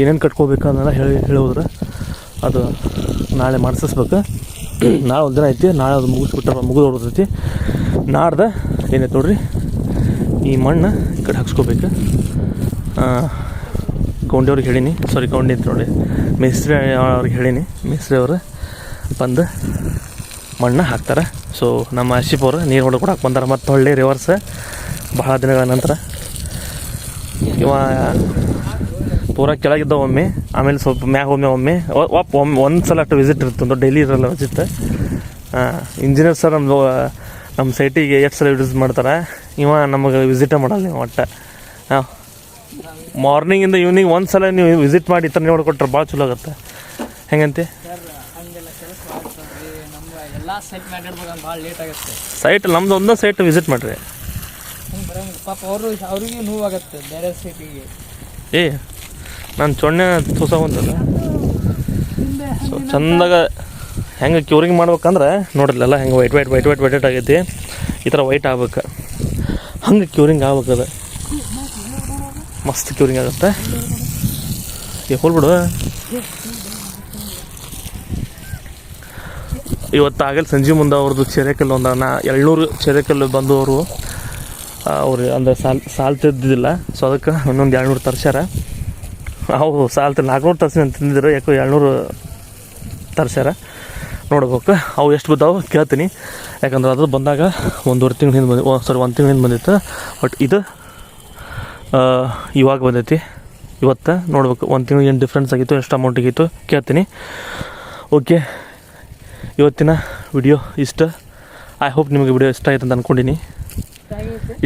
ಏನೇನು ಕಟ್ಕೋಬೇಕು ಅನ್ನೋಲ್ಲ ಹೇಳಿ, ಹೇಳೋದ್ರೆ. ಅದು ನಾಳೆ ಮಾಡಿಸ್ಬೇಕು ನಾಳೆ ಒಂದು ದಿನ ಐತಿ. ನಾಳೆ ಅದು ಮುಗಿಸ್ಬಿಟ್ರೆ ಮುಗಿದು ಹೊಡೆದೈತಿ ನಾಡ್ದೆ ಏನೈತೆ ನೋಡ್ರಿ? ಈ ಮಣ್ಣು ಈ ಕಡೆ ಹಾಕ್ಸ್ಕೋಬೇಕು. ಗೌಂಡಿಯವ್ರಿಗೆ ಹೇಳೀನಿ. ಸಾರಿ ಗೌಂಡಿ ಅಂತ ನೋಡಿ. ಮೇಸ್ತ್ರಿ ಅವ್ರಿಗೆ ಹೇಳೀನಿ. ಮೇಸ್ತ್ರಿ ಅವರು ಬಂದು ಮಣ್ಣು ಹಾಕ್ತಾರೆ. ಸೊ ನಮ್ಮ ಆಶಿಪ್ ಅವರು ನೀರು ಕೂಡ ಹಾಕ್ಬಂದ್ರೆ ಮತ್ತು ಒಳ್ಳೆ ರಿವರ್ಸ್ ಬಹಳ ದಿನಗಳ ನಂತರ. ಇವ ಪೂರ ಕೆಳಗಿದ್ದ ಒಮ್ಮೆ, ಆಮೇಲೆ ಸ್ವಲ್ಪ ಮ್ಯಾಗ ಒಮ್ಮೆ ಒಮ್ಮೆ ಒಮ್ಮೆ ಒಂದು ಸಲ ಅಷ್ಟು ವಿಸಿಟ್ ಇರ್ತದೆ ಡೈಲಿ ಇರಲ್ಲ ವಿಸಿಟ್ ಇಂಜಿನಿಯರ್ ಸರ್ ನಮ್ಮದು ನಮ್ಮ ಸೈಟಿಗೆ ಎಷ್ಟು ಸಲ ವಿಸಿಟ್ ಮಾಡ್ತಾರೆ. ಇವ ನಮಗೆ ವಿಸಿಟೇ ಮಾಡಲ್ಲ ನೀವು ಒಟ್ಟು. ಹಾಂ. ಮಾರ್ನಿಂಗಿಂದ ಈವ್ನಿಂಗ್ ಒಂದು ಸಲ ನೀವು ವಿಸಿಟ್ ಮಾಡಿ ಈ ಥರ ನೋಡ್ಕೊಟ್ರೆ ಭಾಳ ಚಲೋ ಆಗುತ್ತೆ. ಹೆಂಗಂತೆ? ಸೈಟ್ ನಮ್ದು ಒಂದೇ ಸೈಟ್ ವಿಸಿಟ್ ಮಾಡಿರಿ. ಪಾಪ ಅವರು ಬೇರೆ ಸೈಟಿಗೆ ಏ, ನಾನು ಚೊಣ್ಣೆ ತೋರ್ಸವಂತಲ್ಲ ಸೊ ಚಂದಾಗ ಹೆಂಗೆ ಕ್ಯೂರಿಂಗ್ ಮಾಡ್ಬೇಕಂದ್ರೆ ನೋಡಿರಲಿಲ್ಲ ಹೆಂಗೆ white white white white white ಆಗೈತಿ. ಈ ಥರ ವೈಟ್ ಆಗ್ಬೇಕು. ಹಂಗೆ ಕ್ಯೂರಿಂಗ್ ಆಗ್ಬೇಕದ ಮಸ್ತ್ ಕ್ಯೂರಿಂಗ್ ಆಗುತ್ತೆ. ಈಗ ಹೋಲ್ಬಿಡು ಇವತ್ತು ಆಗಲಿ ಸಂಜೆ ಮುಂದೆ ಅವ್ರದ್ದು ಚೆರೆಕಲ್ಲು ಒಂದು ನಾ ಎಳ್ನೂರು ಚೆರೆಕಲ್ಲು ಬಂದು ಅವರು ಅವ್ರು ಅಂದರೆ ಸಾಲ್ ಸಾಲ್ ತಿದ್ದಿದ್ದಿಲ್ಲ ಸೊ ಅದಕ್ಕೆ ಇನ್ನೊಂದು ಎರಡುನೂರು ತರ್ಸ್ಯಾರ. ಅವು ಸಾಲ್ ನಾಲ್ಕುನೂರು ಅಂತ ತಿಂದಿದ್ರು, ಯಾಕೋ ಎರಡುನೂರು ತರ್ಸ್ಯಾರ. ನೋಡ್ಬೇಕು ಅವು ಎಷ್ಟು ಬಿದ್ದಾವೆ ಕೇಳ್ತೀನಿ. ಯಾಕಂದ್ರೆ ಅದು ಬಂದಾಗ ಒಂದೂವರೆ ತಿಂಗಳ ಹಿಂದೆ ಬಂದಿ ಸಾರಿ ಒಂದು ತಿಂಗಳ ಹಿಂದೆ ಬಂದಿತ್ತು. ಬಟ್ ಇದು ಇವಾಗ ಬಂದೈತಿ. ಇವತ್ತು ನೋಡ್ಬೇಕು, ಒಂದು ತಿಂಗಳು ಏನು ಡಿಫ್ರೆನ್ಸ್ ಆಗಿತ್ತು, ಎಷ್ಟು ಅಮೌಂಟ್ ಆಗಿತ್ತು, ಕೇಳ್ತೀನಿ. ಓಕೆ ಇವತ್ತಿನ ವಿಡಿಯೋ ಇಷ್ಟ. ಐ ಹೋಪ್ ನಿಮಗೆ ವಿಡಿಯೋ ಇಷ್ಟ ಆಯ್ತು ಅಂತ ಅಂದ್ಕೊಂಡಿನಿ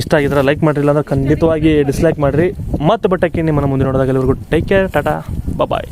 ಇಷ್ಟ ಆಗಿದ್ರೆ ಲೈಕ್ ಮಾಡಿಲ್ಲ ಅಂದ್ರೆ ಖಂಡಿತವಾಗಿ ಡಿಸ್ಲೈಕ್ ಮಾಡಿರಿ. ಮತ್ತೆ ಬಟ್ಟಕ್ಕೆ ನಿಮ್ಮನ್ನು ಮುಂದೆ ನೋಡಿದಾಗ ಎಲ್ಲರಿಗೂ ಟೇಕ್ ಕೇರ್ ಟಾಟಾ ಬಾಯ್